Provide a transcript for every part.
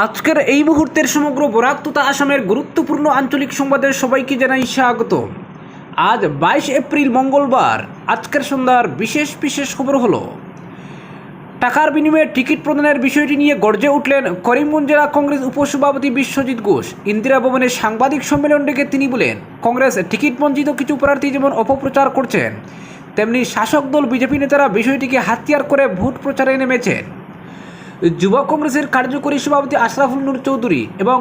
আজকের এই মুহূর্তের সমগ্র বরাক তথা আসামের গুরুত্বপূর্ণ আঞ্চলিক সংবাদে সবাইকে জানাই স্বাগত। আজ বাইশ এপ্রিল মঙ্গলবার, আজকের সন্ধ্যার বিশেষ বিশেষ খবর হলো, টাকার বিনিময়ে টিকিট প্রদানের বিষয়টি নিয়ে গর্জে উঠলেন করিমগঞ্জ জেলা কংগ্রেস উপসভাপতি বিশ্বজিৎ ঘোষ। ইন্দিরা ভবনে সাংবাদিক সম্মেলন ডেকে তিনি বলেন, কংগ্রেস টিকিট বঞ্চিত কিছু প্রার্থী যেমন অপপ্রচার করছেন, তেমনি শাসক দল বিজেপি নেতারা বিষয়টিকে হাতিয়ার করে ভোট প্রচারে নেমেছেন। যুব কংগ্রেসের কার্যকরী সভাপতি আশরাফুল নূর চৌধুরী এবং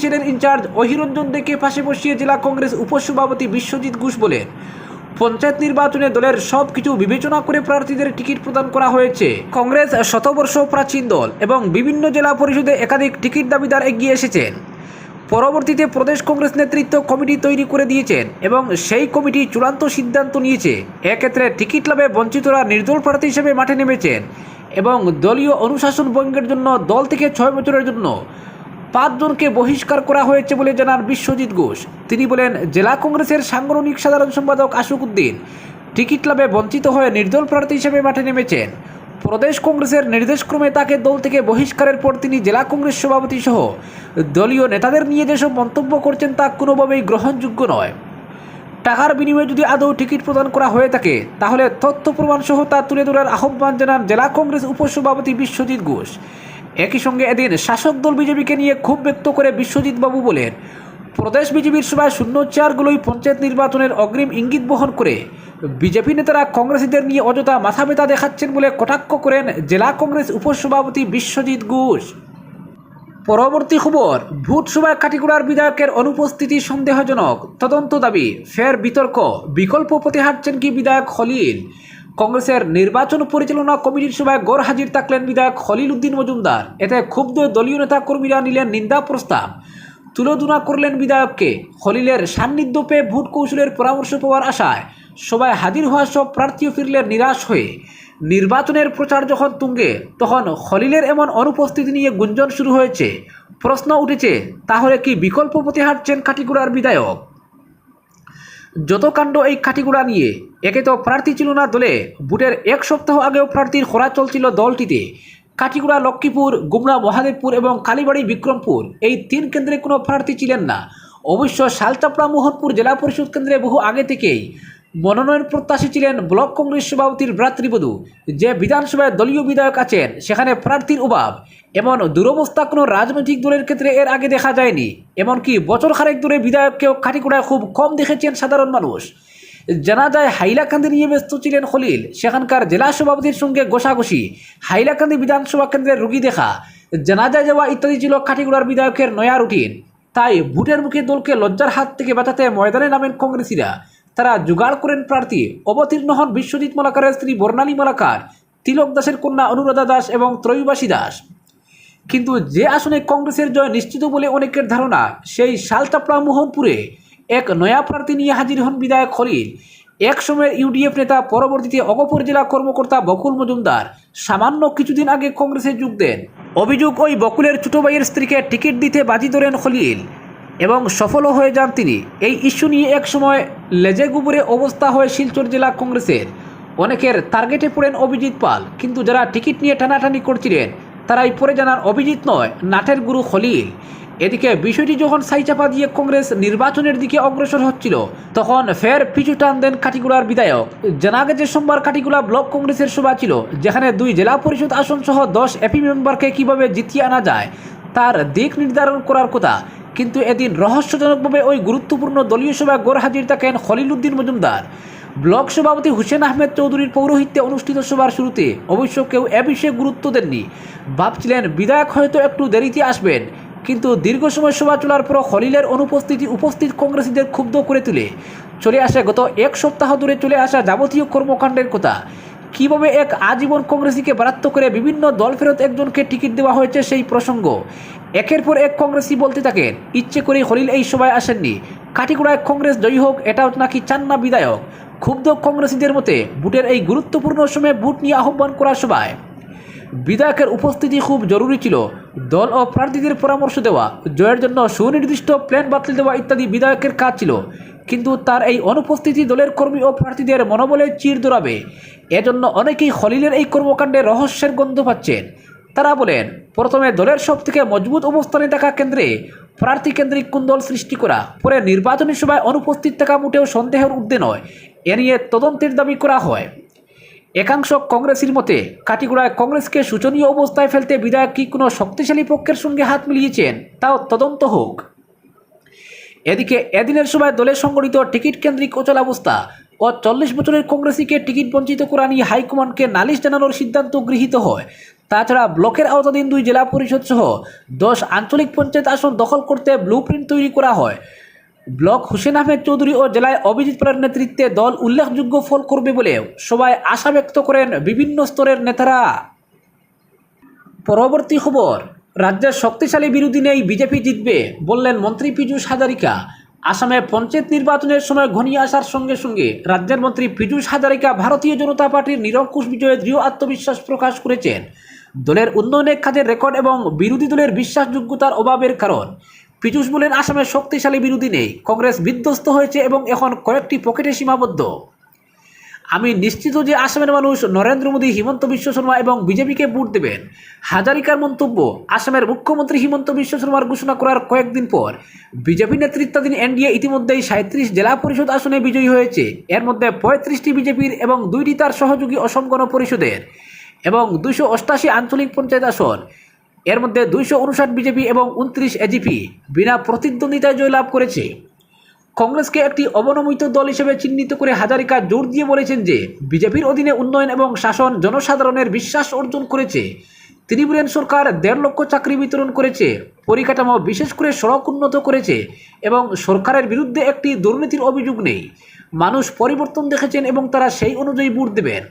সেলের ইনচার্জ অহিরঞ্জন দেকে পাশে বসিয়ে জেলা কংগ্রেস উপসভাপতি বিশ্বজিৎ ঘোষ বলেন, পঞ্চায়েত নির্বাচনে দলের সব কিছু বিবেচনা করে প্রার্থীদের টিকিট প্রদান করা হয়েছে। কংগ্রেস শতবর্ষ প্রাচীন দল এবং বিভিন্ন জেলা পরিষদে একাধিক টিকিট দাবিদার এগিয়ে এসেছেন। পরবর্তীতে প্রদেশ কংগ্রেস নেতৃত্ব কমিটি তৈরি করে দিয়েছেন এবং সেই কমিটি চূড়ান্ত সিদ্ধান্ত নিয়েছে। এক্ষেত্রে টিকিট লাভে বঞ্চিতরা নির্দল প্রার্থী হিসেবে মাঠে নেমেছেন। এবং দলীয় অনুশাসন ভঙ্গের জন্য দল থেকে ছয় বছরের জন্য পাঁচজনকে বহিষ্কার করা হয়েছে বলে জানান বিশ্বজিৎ ঘোষ। তিনি বলেন, জেলা কংগ্রেসের সাংগঠনিক সাধারণ সম্পাদক আশুক উদ্দিন টিকিট লাভে বঞ্চিত হয়ে নির্দল প্রার্থী হিসেবে মাঠে নেমেছেন। প্রদেশ কংগ্রেসের নির্দেশক্রমে তাকে দল থেকে বহিষ্কারের পর তিনি জেলা কংগ্রেস সভাপতি সহ দলীয় নেতাদের নিয়ে যেসব মন্তব্য করছেন তা কোনোভাবেই গ্রহণযোগ্য নয়। টাকার বিনিময়ে যদি আদৌ টিকিট প্রদান করা হয়ে থাকে, তাহলে তথ্য প্রমাণ সহ তা তুলে ধরার আহ্বান জানান জেলা কংগ্রেস উপসভাপতি বিশ্বজিৎ ঘোষ। একই সঙ্গে এদিন শাসক দল বিজেপিকে নিয়ে ক্ষোভ ব্যক্ত করে বিশ্বজিৎ বাবু বলেন, প্রদেশ বিজেপির সভায় শূন্য চেয়ারগুলোই পঞ্চায়েত নির্বাচনের অগ্রিম ইঙ্গিত বহন করে। বিজেপি নেতারা কংগ্রেসীদের নিয়ে অযথা মাথা ব্যথা দেখাচ্ছেন বলে কটাক্ষ করেন জেলা কংগ্রেস উপসভাপতি বিশ্বজিৎ ঘোষ। পরবর্তী খবর, ভোট সভায় কাটিগুড়ার বিধায়কের অনুপস্থিতি সন্দেহজনক। তদন্ত দাবি, ফের বিতর্ক, বিকল্প পথে হাঁটছেন কি বিধায়ক খলিল? কংগ্রেসের নির্বাচন পরিচালনা কমিটির সভায় গড় হাজির থাকলেন বিধায়ক খলিল উদ্দিন মজুমদার। এতে ক্ষুব্ধ দলীয় নেতা কর্মীরা নিলেন নিন্দা প্রস্তাব। তুলোধনা করলেন বিধায়ককে। খলিলের সান্নিধ্য পেয়ে ভোট কৌশলের পরামর্শ পাওয়ার আশায় সবাই হাজির হওয়া সব প্রার্থীও ফিরলেন নিরাশ হয়ে নির্বাচনের প্রচার যখন তুঙ্গে, তখন খলিলের এমন অনুপস্থিতি নিয়ে গুঞ্জন শুরু হয়েছে। প্রশ্ন উঠেছে, তাহলে কি বিকল্প পথে হাঁটছেন কাটিগুড়ার বিধায়ক? যত কাণ্ড এই কাটিগুড়া নিয়ে, একে তো প্রার্থী ছিল না দলে। বুটের এক সপ্তাহ আগেও প্রার্থীর খরা চলছিল দলটিতে। কাটিগুড়া লক্ষ্মীপুর গুমরা মহাদেবপুর এবং কালীবাড়ি, বিক্রমপুর এই তিন কেন্দ্রে কোনো প্রার্থী ছিলেন না। অবশ্য শালচাপড়া, মোহনপুর জেলা পরিষদ কেন্দ্রে বহু আগে থেকেই মনোনয়ন প্রত্যাশী ছিলেন ব্লক কংগ্রেস সভাপতির ভ্রাতৃবধূ যে বিধানসভায় দলীয় বিধায়ক আছেন, সেখানে প্রার্থীর অভাব। এমন দুরবস্থা কোনো রাজনৈতিক দলের ক্ষেত্রে এর আগে দেখা যায়নি। এমনকি বছর খারেক দূরে বিধায়ককেও খাটিকুড়ায় খুব কম দেখেছেন সাধারণ মানুষ। জানা যায়, হাইলাকান্দি নিয়ে ব্যস্ত ছিলেন খলিল। সেখানকার জেলা সভাপতির সঙ্গে গোসাগুসি হাইলাকান্দি বিধানসভা কেন্দ্রের রুগী দেখা। জানাজা যাওয়া ইত্যাদি ছিল কাটিগুড়ার বিধায়কের নয়া রুটিন। তাই ভোটের মুখে দলকে লজ্জার হাত থেকে বাঁচাতে ময়দানে নামেন কংগ্রেসীরা। তারা জোগাড় করেন প্রার্থী। অবতীর্ণ হন বিশ্বজিৎ মালাকারের স্ত্রী বর্ণালী মালাকার, তিলক দাসের কন্যা অনুরাধা দাস এবং ত্রয়ীবাসী দাস। কিন্তু যে আসনে কংগ্রেসের জয় নিশ্চিত বলে অনেকের ধারণা, সেই শালচাপড়া মোহনপুরে এক নয়া প্রার্থী নিয়ে হাজির হন বিধায়ক খলিল। এক সময়ের ইউডিএফ নেতা, পরবর্তীতে অগপুর জেলা কর্মকর্তা বকুল মজুমদার সামান্য কিছুদিন আগে কংগ্রেসে যোগ দেন। অভিযোগ ওই বকুলের ছোট ভাইয়ের স্ত্রীকে টিকিট দিতে বাজি ধরেন খলিল। এবং সফলও হয়ে যান তিনি। এই ইস্যু নিয়ে এক সময় লেজে গুবরে অবস্থা হয় শিলচর জেলা কংগ্রেসের। অনেকের টার্গেটে পড়েন অভিজিৎ পাল, কিন্তু যারা টিকিট নিয়ে টানাটানি করছিলেন, তারাই পরে জানান অভিজিৎ নয়, নাটের গুরু খলিল। এদিকে বিষয়টি যখন সাইচাপা দিয়ে কংগ্রেস নির্বাচনের দিকে অগ্রসর হচ্ছিল, তখন ফের পিছু টান দেন কাটিগুলার বিধায়ক। জানা গেছে, সোমবার কাটিগুড়া ব্লক কংগ্রেসের সভা ছিল, যেখানে দুই জেলা পরিষদ আসন সহ দশ এপি মেম্বারকে কীভাবে জিতিয়ে আনা যায়, তার দিক নির্ধারণ করার কথা। কিন্তু এদিন রহস্যজনকভাবে ওই গুরুত্বপূর্ণ দলীয় সভায় গড় হাজির থাকেন খলিল উদ্দিন মজুমদার। ব্লক সভাপতি হুসেন আহমেদ চৌধুরীর পৌরোহিত্যে অনুষ্ঠিত সভার শুরুতে অবশ্য কেউ এ বিষয়ে গুরুত্ব দেননি। ভাবছিলেন, বিধায়ক হয়তো একটু দেরিতে আসবেন। কিন্তু দীর্ঘ সময় সভা চলার পর খলিলের অনুপস্থিতি উপস্থিত কংগ্রেসীদের ক্ষুব্ধ করে তুলে। চলে আসে গত এক সপ্তাহ ধরে চলে আসা যাবতীয় কর্মকাণ্ডের কথা। কীভাবে এক আজীবন কংগ্রেসীকে বারাত্ত করে বিভিন্ন দল ফেরত একজনকে টিকিট দেওয়া হয়েছে সেই প্রসঙ্গ? একের পর এক কংগ্রেসী বলতে থাকেন ইচ্ছে করে হলিল এই সভায় আসেননি। কাটিগুড়ায় কংগ্রেস জয়ী হোক, এটাও নাকি চান না বিধায়ক। ক্ষুব্ধ কংগ্রেসীদের মতে, ভোটের এই গুরুত্বপূর্ণ সময়ে ভোট নিয়ে আহ্বান করা সভায়। বিধায়কের উপস্থিতি খুব জরুরি ছিল। দল ও প্রার্থীদের পরামর্শ দেওয়া, জয়ের জন্য সুনির্দিষ্ট প্ল্যান বাতিল দেওয়া ইত্যাদি বিধায়কের কাজ ছিল। কিন্তু তার এই অনুপস্থিতি দলের কর্মী ও প্রার্থীদের মনোবলে চির দৌড়াবে এজন্য অনেকেই খলিলের এই কর্মকাণ্ডে রহস্যের গন্ধ পাচ্ছেন। তারা বলেন, প্রথমে দলের সব থেকে মজবুত অবস্থানে থাকা কেন্দ্রে প্রার্থী কেন্দ্রিক কুন্দল সৃষ্টি করা, পরে নির্বাচনী সভায় অনুপস্থিত থাকা মোটেও সন্দেহের ঊর্ধ্বে নয়, এ নিয়ে তদন্তের দাবি করা হয়। একাংশ কংগ্রেসের মতে, কাটিগুড়ায় কংগ্রেসকে শোচনীয় অবস্থায় ফেলতে বিধায়ক কি কোনো শক্তিশালী পক্ষের সঙ্গে হাত মিলিয়েছেন, তাও তদন্ত হোক। এদিকে, এদিনের সময় দলের সংগঠিত টিকিট কেন্দ্রিক অচলাবস্থা ও চল্লিশ বছরের কংগ্রেসিকে টিকিট বঞ্চিত করা নিয়ে হাইকমান্ডকে নালিশ জানানোর সিদ্ধান্ত গৃহীত হয়। তাছাড়া ব্লকের আওতাধীন দুই জেলা পরিষদ সহ দশ আঞ্চলিক পঞ্চায়েত আসন দখল করতে ব্লু তৈরি করা হয়। ব্লক হুসেন আহমেদ চৌধুরী ও জেলায় অভিজিৎ পালের নেতৃত্বে দল উল্লেখযোগ্য ফল করবে বলে সবাই আশা ব্যক্ত করেন বিভিন্ন স্তরের নেতারা। পরবর্তী খবর, রাজ্যের শক্তিশালী বিরোধী নেই বিজেপি জিতবে বললেন মন্ত্রী পীযূষ হাজারিকা। আসামে পঞ্চায়েত নির্বাচনের সময় ঘনিয়ে আসার সঙ্গে সঙ্গে রাজ্যের মন্ত্রী পীযূষ হাজারিকা ভারতীয় জনতা পার্টির নিরঙ্কুশ বিজয়ে দৃঢ় আত্মবিশ্বাস প্রকাশ করেছেন। দলের উন্নয়নের কাজের রেকর্ড এবং বিরোধী দলের বিশ্বাসযোগ্যতার অভাবের কারণ। পীযূষ বলেন, আসামে শক্তিশালী বিরোধী নেই। কংগ্রেস বিধ্বস্ত হয়েছে এবং এখন কয়েকটি পকেটে সীমাবদ্ধ। আমি নিশ্চিত যে আসামের মানুষ নরেন্দ্র মোদী, হিমন্ত বিশ্ব শর্মা এবং বিজেপিকে ভোট দেবেন। হাজারিকার মন্তব্য, আসামের মুখ্যমন্ত্রী হিমন্ত বিশ্ব শর্মার ঘোষণা করার কয়েকদিন পর বিজেপি নেতৃত্বাধীন এনডিএ ইতিমধ্যেই সাঁত্রিশ জেলা পরিষদ আসনে বিজয়ী হয়েছে। এর মধ্যে পঁয়ত্রিশটি বিজেপির এবং দুইটি তার সহযোগী অসম গণ পরিষদের এবং দুশো অষ্টাশি আঞ্চলিক পঞ্চায়েত আসন। এর মধ্যে দুইশো উনষাট বিজেপি এবং উনত্রিশ এজিপি বিনা প্রতিদ্বন্দ্বিতায় জয়লাভ করেছে। কংগ্রেসকে একটি অবনমিত দল হিসেবে চিহ্নিত করে হাজারিকা জোর দিয়ে বলেছেন যে, বিজেপির অধীনে উন্নয়ন এবং শাসন জনসাধারণের বিশ্বাস অর্জন করেছে। বলেন সরকার দেড় লক্ষ চাকরি বিতরণ করেছে, পরিকাঠামো বিশেষ করে সড়ক উন্নত করেছে এবং সরকারের বিরুদ্ধে একটি দুর্নীতির অভিযোগ নেই। মানুষ পরিবর্তন দেখেছেন এবং তারা সেই অনুযায়ী ভোট দেবেন।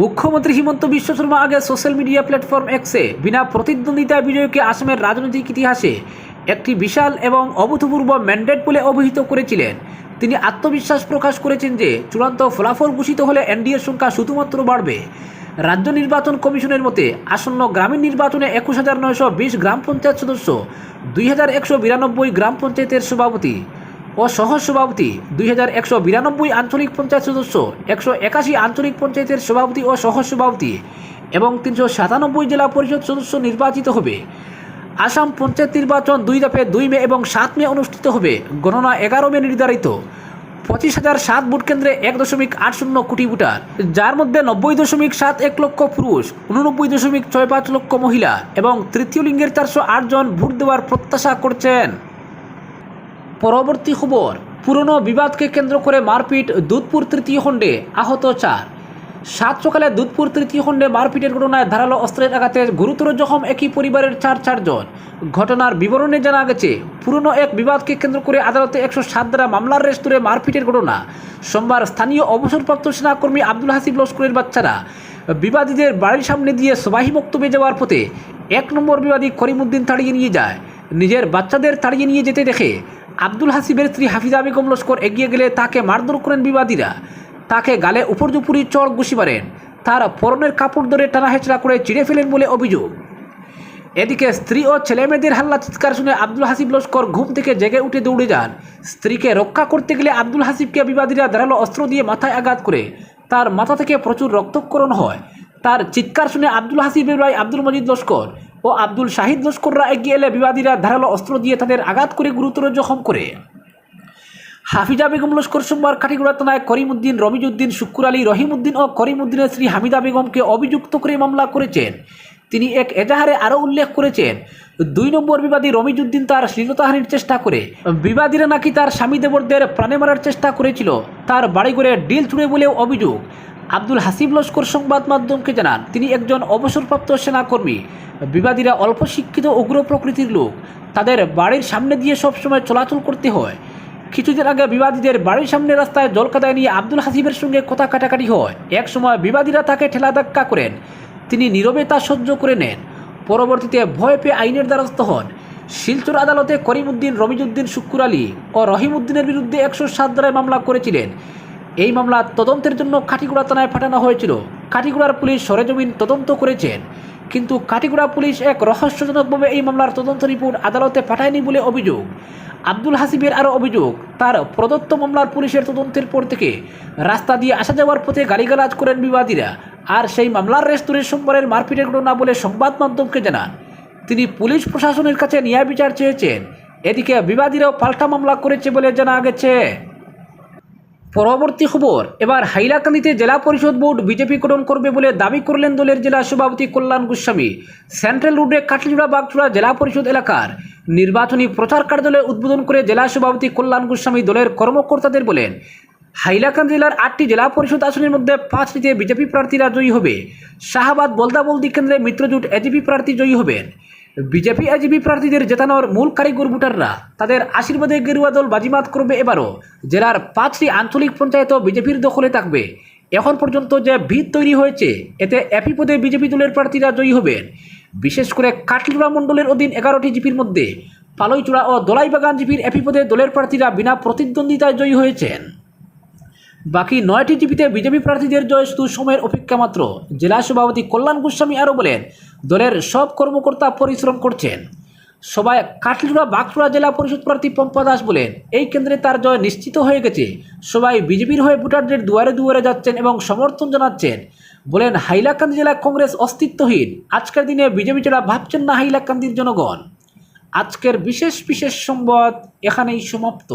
মুখ্যমন্ত্রী হিমন্ত বিশ্ব শর্মা আগে সোশ্যাল মিডিয়া প্ল্যাটফর্ম এক্সে বিনা প্রতিদ্বন্দ্বিতায় বিজয়কে আসামের রাজনৈতিক ইতিহাসে একটি বিশাল এবং অভূতপূর্ব ম্যান্ডেট বলে অভিহিত করেছিলেন। তিনি আত্মবিশ্বাস প্রকাশ করেছেন যে চূড়ান্ত ফলাফল ঘোষিত হলে এনডিএর সংখ্যা শুধুমাত্র বাড়বে। রাজ্য নির্বাচন কমিশনের মতে, আসন্ন গ্রামীণ নির্বাচনে একুশ হাজার নয়শো বিশ গ্রাম পঞ্চায়েত সদস্য, দুই হাজার একশো বিরানব্বই গ্রাম পঞ্চায়েতের সভাপতি ও সহ সভাপতি, দুই হাজার একশো বিরানব্বই আঞ্চলিক পঞ্চায়েত সদস্য, একশো একাশি আঞ্চলিক পঞ্চায়েতের সভাপতি ও সহ সভাপতি এবং তিনশো সাতানব্বই জেলা পরিষদ সদস্য নির্বাচিত হবে। আসাম পঞ্চায়েত নির্বাচন দুই দফে দুই মে এবং সাত মে অনুষ্ঠিত হবে। গণনা এগারো মে নির্ধারিত। পঁচিশ হাজার সাত ভোট কেন্দ্রে এক দশমিক আট শূন্য কোটি ভোটার, যার মধ্যে নব্বই দশমিক সাত এক লক্ষ পুরুষ, উননব্বই দশমিক ছয় পাঁচ লক্ষ মহিলা এবং তৃতীয় লিঙ্গের চারশো আট জন ভোট দেওয়ার প্রত্যাশা করছেন। পরবর্তী খবর, পুরনো বিবাদকে কেন্দ্র করে মারপিট দুধপুর তৃতীয় খণ্ডে, আহত চার। সাত সকালে দুধপুর তৃতীয় খণ্ডে মারপিটের ঘটনায় ধারালো অস্ত্রের আঘাতে গুরুতর জখম একই পরিবারের চার চারজন। ঘটনার বিবরণে জানা গেছে, পুরনো এক বিবাদকে কেন্দ্র করে আদালতে একশো সাত দ্বারা মামলার রেস ধরে মারপিটের ঘটনা। সোমবার স্থানীয় অবসরপ্রাপ্ত সেনাকর্মী আব্দুল হাসিব লস্করের বাচ্চারা বিবাদীদের বাড়ির সামনে দিয়ে সবাহি বক্তব্যে যাওয়ার পথে এক নম্বর বিবাদী করিমুদ্দিন তাড়িয়ে নিয়ে যায়। নিজের বাচ্চাদের তাড়িয়ে নিয়ে যেতে দেখে আব্দুল হাসিবের স্ত্রী হাফিজা বেগম লস্কর এগিয়ে গেলে তাকে মারধর করেন বিবাদীরা। তাকে গালে উপর্যুপুরি চড় ঘুষি মারেন। তার পরনের কাপড় ধরে টানা হেঁচড়া করে চিড়ে ফেলেন বলে অভিযোগ। এদিকে স্ত্রী ও ছেলেমেয়েদের হাল্লা চিৎকার শুনে আব্দুল হাসিব লস্কর ঘুম থেকে জেগে উঠে দৌড়ে যান। স্ত্রীকে রক্ষা করতে গেলে আব্দুল হাসিবকে বিবাদীরা ধারালো অস্ত্র দিয়ে মাথায় আঘাত করে। তার মাথা থেকে প্রচুর রক্তক্ষরণ হয়। তার চিৎকার শুনে আব্দুল হাসিবের ভাই আব্দুল মজিদ লস্কর ও আব্দুল শাহিদ লস্কররা এগিয়ে এলে বিবাদীরা ধারালো অস্ত্র দিয়ে তাদের আঘাত করে গুরুতর জখম করে। হাফিজা বেগম লস্কর সোমবার কাঠিগুড়া থানায় করিমউদ্দিন রমিজউদ্দিন, শুক্কুর আলী রহিমউদ্দিন ও করিমউদ্দিনের স্ত্রী হামিদা বেগমকে অভিযুক্ত করে মামলা করেছেন। তিনি এক এজাহারে আরও উল্লেখ করেছেন, দুই নম্বর বিবাদী রমিজউদ্দিন তার শ্লীলতাহানির চেষ্টা করে। বিবাদীরা নাকি তার স্বামী দেবরদের প্রাণে মারার চেষ্টা করেছিল, তার বাড়ি করে ডিল ছুড়ে বলেও অভিযোগ। আব্দুল হাসিব লস্কর সংবাদ মাধ্যমকে জানান, তিনি একজন অবসরপ্রাপ্ত সেনাকর্মী, বিবাদীরা অল্প শিক্ষিত উগ্র প্রকৃতির লোক। তাদের বাড়ির সামনে দিয়ে সবসময় চলাচল করতে হয়। কিছুদিন আগে বিবাদীদের বাড়ির সামনে রাস্তায় জলকাদায় নিয়ে আব্দুল হাসিবের সঙ্গে কথা কাটাকাটি হয়। এক সময় বিবাদীরা তাকে ঠেলা ধাক্কা করেন। তিনি নীরবে তা সহ্য করে নেন। পরবর্তীতে ভয় পেয়ে আইনের দ্বারস্থ হন। শিলচর আদালতে করিমউদ্দিন রমিজউদ্দিন শুক্কুর আলী ও রহিমউদ্দিনের বিরুদ্ধে একশো সাত ধারায় মামলা করেছিলেন। এই মামলা তদন্তের জন্য কাঠিগুড়া থানায় পাঠানো হয়েছিল। কাঠিগুড়ার পুলিশ সরেজমিন তদন্ত করেছেন। কিন্তু কাঠিগুড়া পুলিশ এক রহস্যজনকভাবে এই মামলার তদন্ত রিপোর্ট আদালতে পাঠায়নি বলে অভিযোগ। আব্দুল হাসিবের আরও অভিযোগ, তার প্রদত্ত মামলার পুলিশের তদন্তের পর থেকে রাস্তা দিয়ে আসা যাওয়ার পথে গালিগালাজ করেন বিবাদীরা। আর সেই মামলার রেস্তোরে সোমবারের মারপিটের ঘটনা বলে সংবাদ মাধ্যমকে জানান। তিনি পুলিশ প্রশাসনের কাছে ন্যায় বিচার চেয়েছেন। এদিকে বিবাদীরাও পাল্টা মামলা করেছে বলে জানা গেছে। পরবর্তী খবর, এবার হাইলাকান্দিতে জেলা পরিষদ বোর্ড বিজেপি গঠন করবে বলে দাবি করলেন দলের জেলা সভাপতি কল্যাণ গোস্বামী। সেন্ট্রাল রোডে কাটলিজোড়া বাগচুড়া জেলা পরিষদ এলাকার নির্বাচনী প্রচার কার্যালয় উদ্বোধন করে জেলা সভাপতি কল্যাণ গোস্বামী দলের কর্মকর্তাদের বলেন, হাইলাকান্দি জেলার আটটি জেলা পরিষদ আসনের মধ্যে পাঁচটিতে বিজেপি প্রার্থীরা জয়ী হবে। শাহাবাদ বলদাবলদি কেন্দ্রে মিত্রজোট এজিপি প্রার্থী জয়ী হবেন। বিজেপি এজিপি প্রার্থীদের জেতানোর মূল কারিগর ভোটাররা তাদের আশীর্বাদে গেরুয়া দল বাজিমাত করবে এবারও। জেলার পাঁচটি আঞ্চলিক পঞ্চায়েতও বিজেপির দখলে থাকবে। এখন পর্যন্ত যে ভিত তৈরি হয়েছে, এতে একই পদে বিজেপি দলের প্রার্থীরা জয়ী হবেন। বিশেষ করে কাটলিচুড়া মণ্ডলের অধীন এগারোটি জিপির মধ্যে পালইচূড়া ও দলাইবাগান জিপির একই পদে দলের প্রার্থীরা বিনা প্রতিদ্বন্দ্বিতায় জয়ী হয়েছেন। বাকি নয়টি জিপিতে বিজেপি প্রার্থীদের জয় শুধু সময়ের অপেক্ষা মাত্র। জেলা সভাপতি কল্যাণ গোস্বামী আরও বলেন, দলের সব কর্মকর্তা পরিশ্রম করছেন। সবাই কাটলিড়া বাঁকুড়া জেলা পরিষদ প্রার্থী পম্পা দাস বলেন, এই কেন্দ্রে তার জয় নিশ্চিত হয়ে গেছে। সবাই বিজেপির হয়ে ভোটারদের দুয়ারে দুয়ারে যাচ্ছেন এবং সমর্থন জানাচ্ছেন। বলেন, হাইলাকান্দি জেলা কংগ্রেস অস্তিত্বহীন। আজকের দিনে বিজেপি ছাড়া ভাবছেন না হাইলাকান্দির জনগণ। আজকের বিশেষ বিশেষ সংবাদ এখানেই সমাপ্ত।